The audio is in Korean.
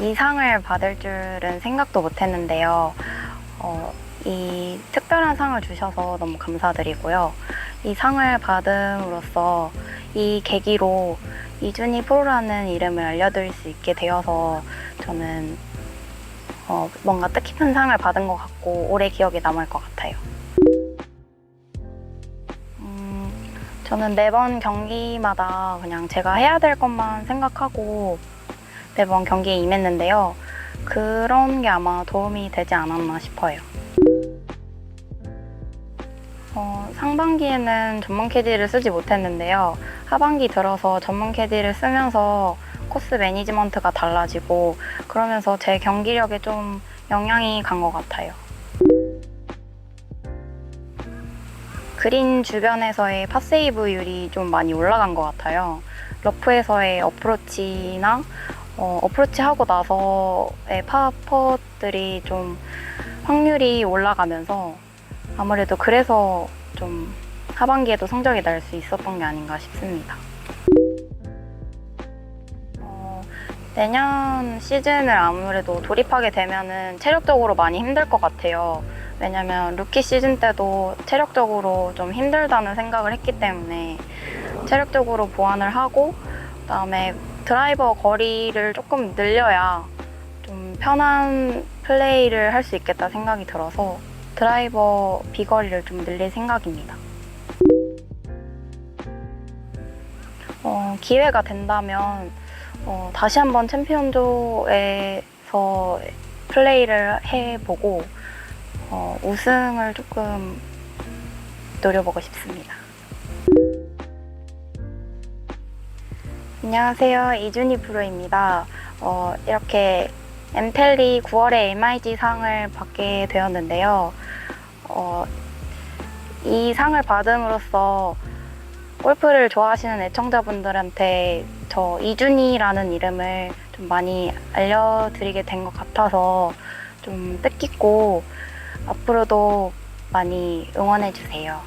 이 상을 받을 줄은 생각도 못 했는데요. 어, 이 특별한 상을 주셔서 너무 감사드리고요. 이 상을 받음으로써 이 계기로 이준희 프로라는 이름을 알려드릴 수 있게 되어서 저는 어, 뭔가 뜻깊은 상을 받은 것 같고 오래 기억에 남을 것 같아요. 음, 저는 매번 경기마다 그냥 제가 해야 될 것만 생각하고 매번 경기에 임했는데요. 그런 게 아마 도움이 되지 않았나 싶어요. 어, 상반기에는 전문 캐디를 쓰지 못했는데요. 하반기 들어서 전문 캐디를 쓰면서 코스 매니지먼트가 달라지고 그러면서 제 경기력에 좀 영향이 간 것 같아요. 그린 주변에서의 팟세이브율이 좀 많이 올라간 것 같아요. 러프에서의 어프로치나 어, 어프로치 하고 나서의 파퍼들이 좀 확률이 올라가면서 아무래도 그래서 좀 하반기에도 성적이 날 수 있었던 게 아닌가 싶습니다. 어, 내년 시즌을 아무래도 돌입하게 되면은 체력적으로 많이 힘들 것 같아요. 왜냐면 루키 시즌 때도 체력적으로 좀 힘들다는 생각을 했기 때문에 체력적으로 보완을 하고 그다음에 드라이버 거리를 조금 늘려야 좀 편한 플레이를 할 수 있겠다 생각이 들어서 드라이버 비거리를 좀 늘릴 생각입니다. 어, 기회가 된다면 어, 다시 한번 챔피언조에서 플레이를 해보고 어, 우승을 조금 노려보고 싶습니다. 안녕하세요. 이준희 프로입니다. 어, 이렇게 엠텔리 9월에 MIG 상을 받게 되었는데요. 어, 이 상을 받음으로써 골프를 좋아하시는 애청자분들한테 저 이준희라는 이름을 좀 많이 알려드리게 된 것 같아서 좀 뜻깊고 앞으로도 많이 응원해 주세요.